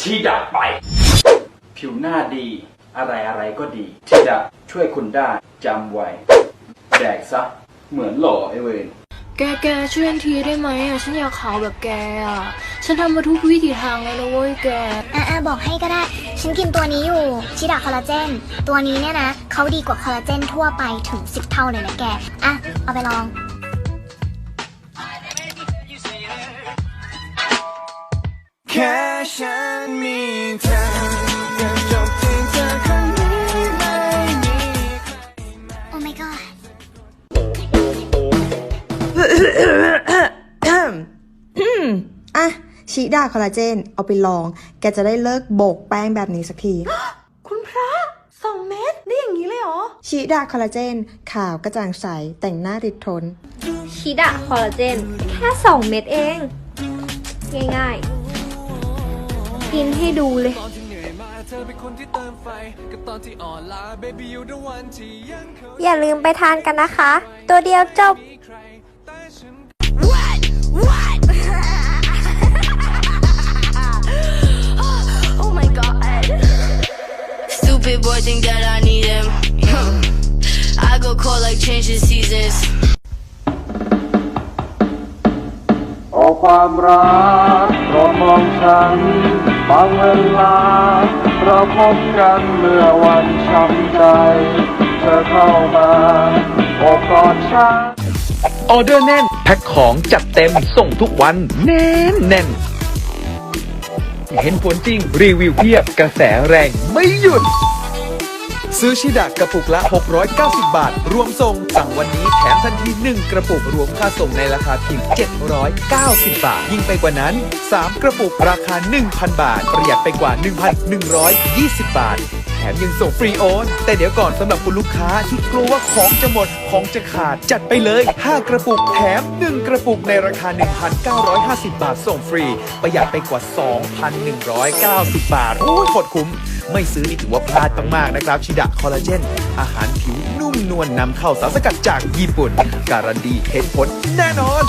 ชีดะไป ผิวหน้าดี อะไรอะไรก็ดีชีดะช่วยคุณได้จำไว้ แดกซะ เหมือนหล่อไอเวนแกแกช่วยฉันทีได้ไหมอะฉันอยากขาวแบบแกอะฉันทำมาทุกวิถีทางแล้วนะเว้ยแก อะอะบอกให้ก็ได้ ฉันกินตัวนี้อยู่ ชิดาคอลลาเจน ตัวนี้เนี่ยนะ เขาดีกว่าคอลลาเจนทั่วไปถึง 10 เท่าเลยนะแก อะ เอาไปลอง แค่ ฉันมีเธอก็จบที่เธอคนนี้ไม่มีใครโอ้ my god อะชีดาคอลลาเจน เอาไปลอง แกจะได้เลิกโบกแป้งแบบนี้สักที คุณพระสองเม็ดได้อย่างนี้เลยเหรอ ชีดาคอลลาเจน ขาวกระจ่างใส แต่งหน้าติดทนชิดะคอลลาเจน แค่2เม็ดเอง ง่ายๆ กินให้ดูเลยตอนที่เหนื่อยมาเธอเป็นคนที่เติมไฟกับตอนที่อ่อนล้า baby you the one ที่ยังเข้าอย่าลืมไปทานกันนะคะ ตัวเดียวจบมีใครแต่ฉัน oh my god Stupid boy think that I need him. I go cold like changing seasons. โอ้ความรักโปรดมองฉัน บางเวลาเราพบกันเมื่อวันช้ำใจ เธอเข้ามาอบกอดฉันออเดอร์แน่น แพ็คของจัดเต็มส่งทุกวันแน่นแน่น เห็นผลจริงรีวิวเพียบกระแสแรงไม่หยุด ซื้อชิดะกระปุกละ 690 บาท รวมส่ง สั่งวันนี้แถมทันที 1 กระปุก รวมค่าส่งในราคาเพียง 790 บาท ยิ่งไปกว่านั้น 3 กระปุกราคา 1,000 บาท ประหยัดไปกว่า 1,120 บาท มยังส่งฟรีโอนแต่เดี๋ยวก่อนสำหรับคุณลูกค้าที่กลัวว่าของจะหมดของจะขาด จัดไปเลย 5 กระปุกแถม 1 กระปุกในราคา 1,950 บาทส่งฟรี ประหยัดไปกว่า 2,190 บาทโอ้ยโคตรคุ้ม ไม่ซื้อนี่ถือว่าพลาดมากๆนะครับชิดะคอลลาเจน อาหารผิวนุ่มนวลนำเข้าสารสกัดจากญี่ปุ่น การันตีเห็นผลแน่นอน